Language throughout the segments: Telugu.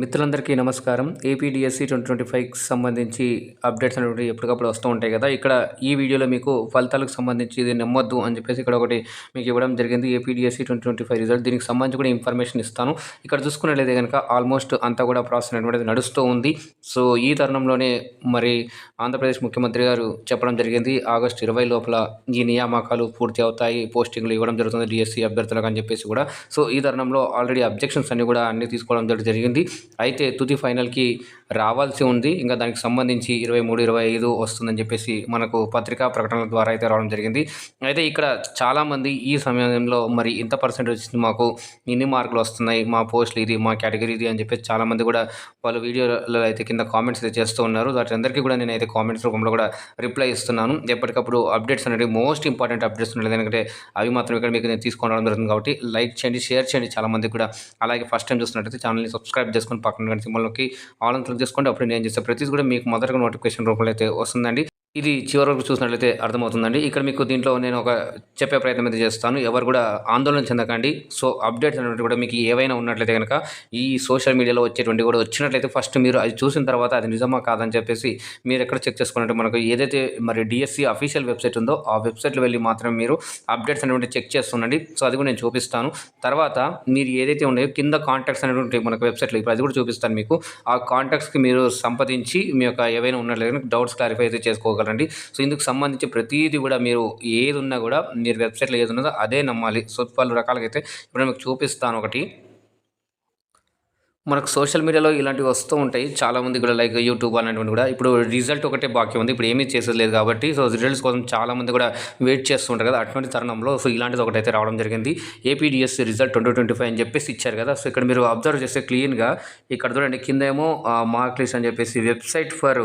మిత్రులందరికీ నమస్కారం. ఏపీడిఎస్సి ట్వంటీ ట్వంటీ ఫైవ్కి సంబంధించి అప్డేట్స్ అనేవి ఎప్పటికప్పుడు వస్తూ ఉంటాయి కదా. ఇక్కడ ఈ వీడియోలో మీకు ఫలితాలకు సంబంధించి ఇది నమ్మొద్దు అని చెప్పేసి ఇక్కడ ఒకటి మీకు ఇవ్వడం జరిగింది. APDSC twenty twenty five result దీనికి సంబంధించి కూడా ఇన్ఫర్మేషన్ ఇస్తాను. ఇక్కడ చూసుకున్నట్లయితే కనుక ఆల్మోస్ట్ అంతా కూడా ప్రాసెస్ అనేటువంటిది నడుస్తూ ఉంది. సో ఈ తరుణంలోనే మరి ఆంధ్రప్రదేశ్ ముఖ్యమంత్రి గారు చెప్పడం జరిగింది. ఆగస్టు ఇరవై లోపల ఈ నియామకాలు పూర్తి అవుతాయి. పోస్టింగ్లు ఇవ్వడం జరుగుతుంది. డిఎస్సి అభ్యర్థులకు అని చెప్పేసి కూడా. సో ఈ తరుణంలో ఆల్రెడీ అబ్జెక్షన్స్ అన్ని కూడా అన్ని తీసుకోవడం జరిగింది. అయితే తుది ఫైనల్కి రావాల్సి ఉంది. ఇంకా దానికి సంబంధించి ఇరవై మూడు ఇరవై ఐదు వస్తుందని చెప్పేసి మనకు పత్రికా ప్రకటనల ద్వారా అయితే రావడం జరిగింది. అయితే ఇక్కడ చాలామంది ఈ సమయంలో మరి ఇంత పర్సెంటేజ్ వచ్చింది మాకు ఇన్ని మార్కులు వస్తున్నాయి మా పోస్టులు ఇది మా కేటగిరీ ఇది అని చెప్పేసి చాలామంది కూడా వాళ్ళు వీడియోలో అయితే కింద కామెంట్స్ అయితే చేస్తూ ఉన్నారు. వాటి అందరికీ కూడా నేనైతే కామెంట్స్ రూపంలో కూడా రిప్లై ఇస్తున్నాను. ఎప్పటికప్పుడు అప్డేట్స్ అనేవి మోస్ట్ ఇంపార్టెంట్ అప్డేట్స్ ఉండేది. ఎందుకంటే అవి మాత్రం ఇక్కడ మీకు నేను తీసుకొని రావడం జరుగుతుంది కాబట్టి లైక్ చేయండి షేర్ చేయండి చాలామంది కూడా. అలాగే ఫస్ట్ టైం చూస్తున్నట్టయితే ఛానల్ని సబ్స్క్రైబ్ చేసుకుని పక్కన సింబల్ నొక్కి ఆల్ అని క్లిక్ చేసుకోండి అప్పుడు నేను చేసే ప్రతిదీ కూడా మీకు మొదటగా నోటిఫికేషన్ రూపంలో అయితే వస్తుందండి. ఇది చివరి వరకు చూసినట్లయితే అర్థమవుతుందండి. ఇక్కడ మీకు దీంట్లో నేను ఒక చెప్పే ప్రయత్నం అయితే చేస్తాను. ఎవరు కూడా ఆందోళన చెందకండి. సో అప్డేట్స్ అనేటువంటి కూడా మీకు ఏవైనా ఉన్నట్లయితే కనుక ఈ సోషల్ మీడియాలో వచ్చేటువంటి కూడా వచ్చినట్లయితే ఫస్ట్ మీరు అది చూసిన తర్వాత అది నిజమా కాదని చెప్పేసి మీరు ఎక్కడ చెక్ చేసుకున్నట్టు మనకు ఏదైతే మరి డిఎస్సి అఫీషియల్ వెబ్సైట్ ఉందో ఆ వెబ్సైట్లో వెళ్ళి మాత్రం మీరు అప్డేట్స్ అనేటువంటి చెక్ చేస్తుండండి. సో అది కూడా నేను చూపిస్తాను. తర్వాత మీరు ఏదైతే ఉన్నాయో కింద కాంటాక్ట్స్ అనేటువంటి మనకు వెబ్సైట్లో ఇప్పుడు అది కూడా చూపిస్తాను మీకు. ఆ కాంటాక్ట్స్కి మీరు సంప్రదించి మీ యొక్క ఏవైనా ఉన్నట్లయితే డౌట్స్ క్లారిఫై అయితే చేసుకోగలరండి సో ఇందుకు సంబంధించి ప్రతిదీ కూడా మీరు ఏది ఉన్నా కూడా మీరు వెబ్సైట్లో ఏది ఉన్నదో అదే నమ్మాలి. సో పలు రకాలుగా అయితే ఇప్పుడు మీకు చూపిస్తాను ఒకటి. మనకు సోషల్ మీడియాలో ఇలాంటివి వస్తూ ఉంటాయి. చాలామంది కూడా లైక్ యూట్యూబ్ అలాంటివి కూడా ఇప్పుడు రిజల్ట్ ఒకటే బాకీ ఉంది. ఇప్పుడు ఏమీ చేసేది లేదు కాబట్టి సో రిజల్ట్స్ కోసం చాలామంది కూడా వెయిట్ చేస్తుంటారు కదా. అటువంటి తరుణంలో సో ఇలాంటిది ఒకటి అయితే రావడం జరిగింది. APDS result twenty twenty five అని చెప్పేసి ఇచ్చారు కదా. సో ఇక్కడ మీరు అబ్జర్వ్ చేస్తే క్లీన్గా ఇక్కడ చూడండి కింద ఏమో మార్క్ లిస్ట్ అని చెప్పేసి website for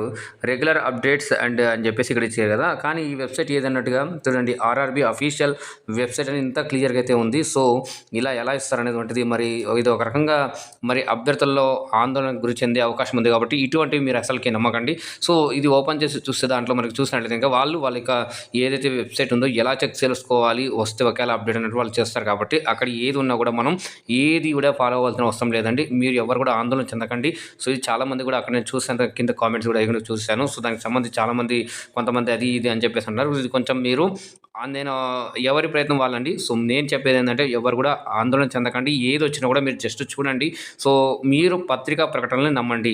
regular updates and అని చెప్పేసి ఇక్కడ ఇచ్చారు కదా. కానీ ఈ వెబ్సైట్ ఏదన్నట్టుగా చూడండి ఆర్ఆర్బి అఫీషియల్ వెబ్సైట్ అని ఇంత క్లియర్గా అయితే ఉంది. సో ఇలా ఎలా ఇస్తారనేటువంటిది మరి ఇది ఒక రకంగా మరి అభ్యర్థుల్లో ఆందోళనకు గురి చెందే అవకాశం ఉంది కాబట్టి ఇటువంటివి మీరు అసలుకి నమ్మకండి. సో ఇది ఓపెన్ చేసి చూస్తే దాంట్లో మనకి చూసినట్లయితే ఇంకా వాళ్ళు వాళ్ళ యొక్క ఏదైతే వెబ్సైట్ ఉందో ఎలా చెక్ చేసుకోవాలి వస్తే ఒకవేళ అప్డేట్ అనేది వాళ్ళు చేస్తారు కాబట్టి అక్కడ ఏది ఉన్నా కూడా మనం ఏది కూడా ఫాలో అవ్వాల్సిన అవసరం లేదండి. మీరు ఎవరు కూడా ఆందోళన చెందకండి. సో ఇది చాలామంది కూడా అక్కడ నేను చూసాను కింద కామెంట్స్ కూడా ఎక్కడ చూశాను. సో దానికి సంబంధించి చాలామంది కొంతమంది అది ఇది అని చెప్పేసి అన్నారు. ఇది కొంచెం మీరు నేను ఎవరి ప్రయత్నం వాళ్ళండి. సో నేను చెప్పేది ఏంటంటే ఎవరు కూడా ఆందోళన చెందకండి. ఏది వచ్చినా కూడా మీరు జస్ట్ చూడండి. సో మీరు పత్రికా ప్రకటనలు నమ్మండి.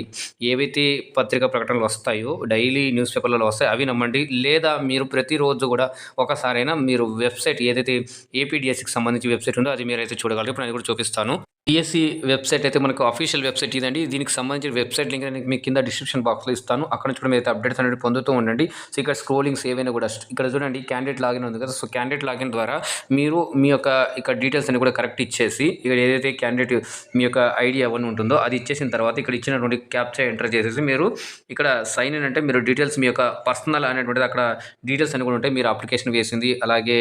ఏవైతే పత్రికా ప్రకటనలు వస్తాయో డైలీ న్యూస్ పేపర్లలో వస్తాయో అవి నమ్మండి. లేదా మీరు ప్రతిరోజు కూడా ఒకసారైనా మీరు వెబ్సైట్ ఏదైతే ఏపీడిఎస్సికి సంబంధించి వెబ్సైట్ ఉందో అది మీరైతే చూడగలరు. ఇప్పుడు నేను కూడా చూపిస్తాను. పిఎస్సి వెబ్సైట్ అయితే మనకు అఫీషియల్ వెబ్సైట్ ఇదండి. దీనికి సంబంధించిన వెబ్సైట్ లింక్ నేను మీకు కింద డిస్క్రిప్షన్ బాక్స్లో ఇస్తాను. అక్కడ నుంచి కూడా మీరు అయితే అప్డేట్స్ అనేది పొందుతూ ఉండండి. సో ఇక్కడ స్క్రోలింగ్స్ ఏవైనా కూడా ఇక్కడ చూడండి క్యాండిడేట్ లాగిన్ ఉంది కదా. సో క్యాండిడేట్ లాగిన్ ద్వారా మీరు మీ యొక్క ఇక్కడ డీటెయిల్స్ అన్ని కూడా కరెక్ట్ ఇచ్చేసి ఇక్కడ ఏదైతే క్యాండిడేట్ మీ యొక్క ఐడి అవన్నీ ఉంటుందో అది ఇచ్చేసిన తర్వాత ఇక్కడ ఇచ్చినటువంటి క్యాప్చర్ ఎంటర్ చేసేసి మీరు ఇక్కడ సైన్ ఇన్ అంటే మీరు డీటెయిల్స్ మీ యొక్క పర్సనల్ అనేటువంటిది అక్కడ డీటెయిల్స్ అన్ని కూడా ఉంటాయి. మీరు అప్లికేషన్ వేసింది అలాగే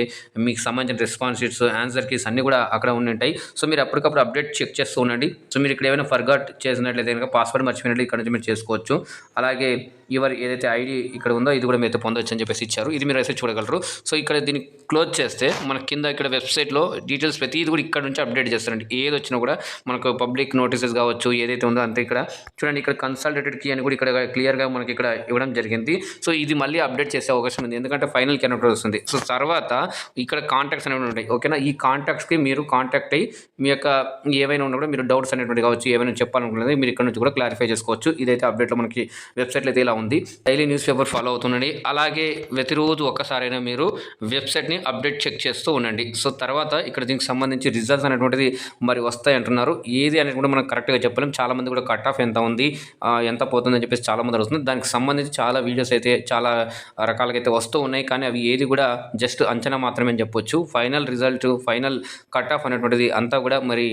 మీకు సంబంధించిన రెస్పాన్స్ షీట్స్ ఆన్సర్ కీస్ అన్నీ కూడా అక్కడ ఉండి ఉంటాయి. సో మీరు అప్పటికప్పుడు అప్డేట్ చెక్ చేస్తూ ఉండండి. సో మీరు ఇక్కడ ఏమైనా ఫర్గాట్ చేసినట్లయితే కనుక పాస్వర్డ్ మర్చిపోయినట్లు ఇక్కడ నుంచి మీరు చేసుకోవచ్చు. అలాగే యువర్ ఏదైతే ఐడి ఇక్కడ ఉందో ఇది కూడా మీరు పొందొచ్చు అని చెప్పేసి ఇచ్చారు. ఇది మీరు అయితే చూడగలరు. సో ఇక్కడ దీన్ని క్లోజ్ చేస్తే మన కింద ఇక్కడ వెబ్సైట్లో డీటెయిల్స్ ప్రతి ఇది కూడా ఇక్కడ నుంచి అప్డేట్ చేస్తారండి. ఏది వచ్చినా కూడా మనకు పబ్లిక్ నోటీసెస్ కావచ్చు ఏదైతే ఉందో అంతే ఇక్కడ. చూడండి ఇక్కడ కన్సల్టేటెడ్ కీ అని కూడా ఇక్కడ క్లియర్గా మనకి ఇక్కడ ఇవ్వడం జరిగింది. సో ఇది మళ్ళీ అప్డేట్ చేసే అవకాశం ఉంది. ఎందుకంటే ఫైనల్ కెనెక్ట్ వస్తుంది. సో తర్వాత ఇక్కడ కాంటాక్ట్స్ అనేవి ఉంటాయి. ఓకేనా? ఈ కాంటాక్ట్స్కి మీరు కాంటాక్ట్ అయ్యి మీ యొక్క ఏవైనా ఉన్నా కూడా మీరు డౌట్స్ అనేటువంటి కావచ్చు ఏమైనా చెప్పాలనుకున్నది మీరు ఇక్కడ నుంచి కూడా క్లారిఫై చేసుకోవచ్చు. ఇదైతే అప్డేట్లో మనకి వెబ్సైట్లో అయితే ఇలా ఉంది. డైలీ న్యూస్ పేపర్ ఫాలో అవుతుండండి. అలాగే ప్రతిరోజు ఒక్కసారైనా మీరు వెబ్సైట్ని అప్డేట్ చెక్ చేస్తూ ఉండండి. సో తర్వాత ఇక్కడ దీనికి సంబంధించి రిజల్ట్స్ అనేటువంటిది మరి వస్తాయి అంటున్నారు. ఏది అనేది కూడా మనం కరెక్ట్గా చెప్పలేం. చాలామంది కూడా కట్ ఆఫ్ ఎంత ఉంది ఎంత పోతుందని చెప్పేసి చాలామంది అడుగుతుంది దానికి సంబంధించి చాలా వీడియోస్ అయితే చాలా రకాలుగా అయితే వస్తూ ఉన్నాయి. కానీ అవి ఏది కూడా జస్ట్ అంచనా మాత్రమే అని చెప్పొచ్చు. Final result final cut off అనేటువంటిది అంతా కూడా మరి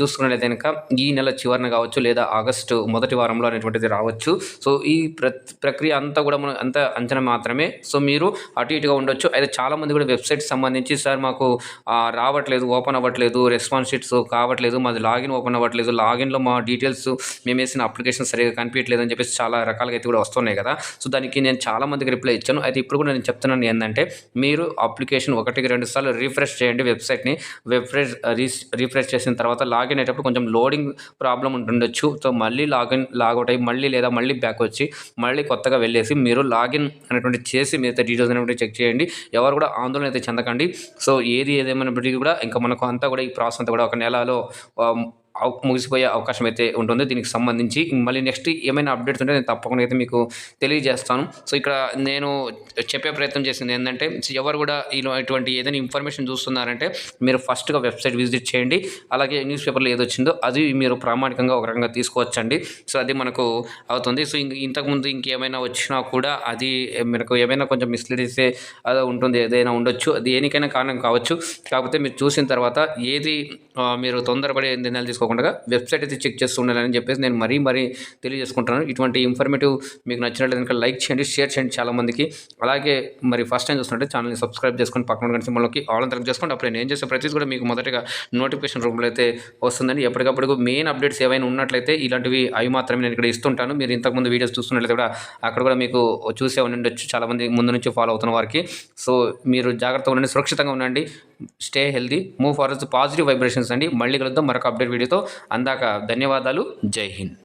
చూసుకున్నట్లయితే కనుక ఈ నెల చివరిన కావచ్చు లేదా ఆగస్టు మొదటి వారంలో అనేటువంటిది రావచ్చు. సో ఈ ప్ర ప్రక్రియ అంతా కూడా మనం అంత అంచనా మాత్రమే. సో మీరు అటు ఇటుగా ఉండొచ్చు. అయితే చాలామంది కూడా వెబ్సైట్ సంబంధించి సార్ మాకు రావట్లేదు ఓపెన్ అవ్వట్లేదు రెస్పాన్స్ షీట్స్ కావట్లేదు మాది లాగిన్ ఓపెన్ అవ్వట్లేదు లాగిన్లో మా డీటెయిల్స్ మేము వేసిన అప్లికేషన్ సరిగా కనిపించట్లేదు అని చెప్పేసి చాలా రకాలుగా అయితే కూడా వస్తున్నాయి కదా. సో దానికి నేను చాలా మందికి రిప్లై ఇచ్చాను. అయితే ఇప్పుడు కూడా నేను చెప్తున్నాను ఏంటంటే మీరు అప్లికేషన్ ఒకటికి రెండు సార్లు రీఫ్రెష్ చేయండి వెబ్సైట్ని. వెబ్ఫ్రెష్ రీఫ్రెష్ చేసిన తర్వాత లాగిన్ అయ్యేటప్పుడు కొంచెం లోడింగ్ ప్రాబ్లం ఉంటుండొచ్చు. సో మళ్ళీ లాగిన్ లాగౌట్ అయ్యి మళ్ళీ లేదా మళ్ళీ బ్యాక్ వచ్చి మళ్ళీ కొత్తగా వెళ్ళేసి మీరు లాగిన్ అనేటువంటి చేసి మిగతా డీటెయిల్స్ అనేటువంటి చెక్ చేయండి. ఎవరు కూడా ఆందోళన అయితే చెందకండి. సో ఏది ఏదేమైనప్పటికీ కూడా ఇంకా మనకు అంతా కూడా ఈ ప్రాసెస్ అంతా కూడా ఒక నెలలో ముగిసిపోయే అవకాశం అయితే ఉంటుంది. దీనికి సంబంధించి మళ్ళీ నెక్స్ట్ ఏమైనా అప్డేట్స్ ఉంటే నేను తప్పకుండా అయితే మీకు తెలియజేస్తాను. సో ఇక్కడ నేను చెప్పే ప్రయత్నం చేసింది ఏంటంటే ఎవరు కూడా ఇటువంటి ఏదైనా ఇన్ఫర్మేషన్ చూస్తున్నారంటే మీరు ఫస్ట్గా వెబ్సైట్ విజిట్ చేయండి. అలాగే న్యూస్ పేపర్లో ఏది వచ్చిందో అది మీరు ప్రామాణికంగా ఒక రకంగా తీసుకోవచ్చండి. సో అది మనకు అవుతుంది. సో ఇంక ఇంతకుముందు ఇంకేమైనా వచ్చినా కూడా అది మనకు ఏమైనా కొంచెం మిస్లీడ్ చేసే అది ఉంటుంది. ఏదైనా ఉండొచ్చు. అది దేనికైనా కారణం కావచ్చు. కాకపోతే మీరు చూసిన తర్వాత ఏది మీరు తొందరపడి నిర్ణయాలు తీసుకోకుండా వెబ్సైట్ అయితే చెక్ చేస్తూ ఉండాలని చెప్పేసి నేను మరీ మరీ తెలియజేసుకుంటున్నాను. ఇటువంటి ఇన్ఫర్మేటివ్ మీకు నచ్చినట్లయితే కనుక లైక్ చేయండి షేర్ చేయండి చాలామందికి. అలాగే మరి ఫస్ట్ టైం చూస్తుంటే ఛానల్ని సబ్స్క్రైబ్ చేసుకొని పక్కన ఉన్న సింబల్లోకి ఆల్ తరపు చేసుకోండి. అప్పుడు నేను చేసే ప్రతిదీ కూడా మీకు మొదటగా నోటిఫికేషన్ రూపంలో అయితే వస్తుందండి ఎప్పటికప్పుడు మెయిన్ అప్డేట్స్ ఏవైనా ఉన్నట్లయితే ఇలాంటివి అవి మాత్రమే నేను ఇక్కడ ఇస్తుంటాను. మీరు ఇంతకుముందు వీడియోస్ చూస్తున్నట్లయితే కూడా అక్కడ కూడా మీకు చూసే ఉండొచ్చు. చాలా చాలామంది ముందు నుంచి ఫాలో అవుతున్న వారికి. సో మీరు జాగ్రత్తగా ఉండండి సురక్షితంగా ఉండండి. Stay healthy move forwards positive vibrations అండి. మళ్ళీ కలుద్దాం. మరొక అప్డేట్ వీడియోతో. అందాక ధన్యవాదాలు. జై హింద్.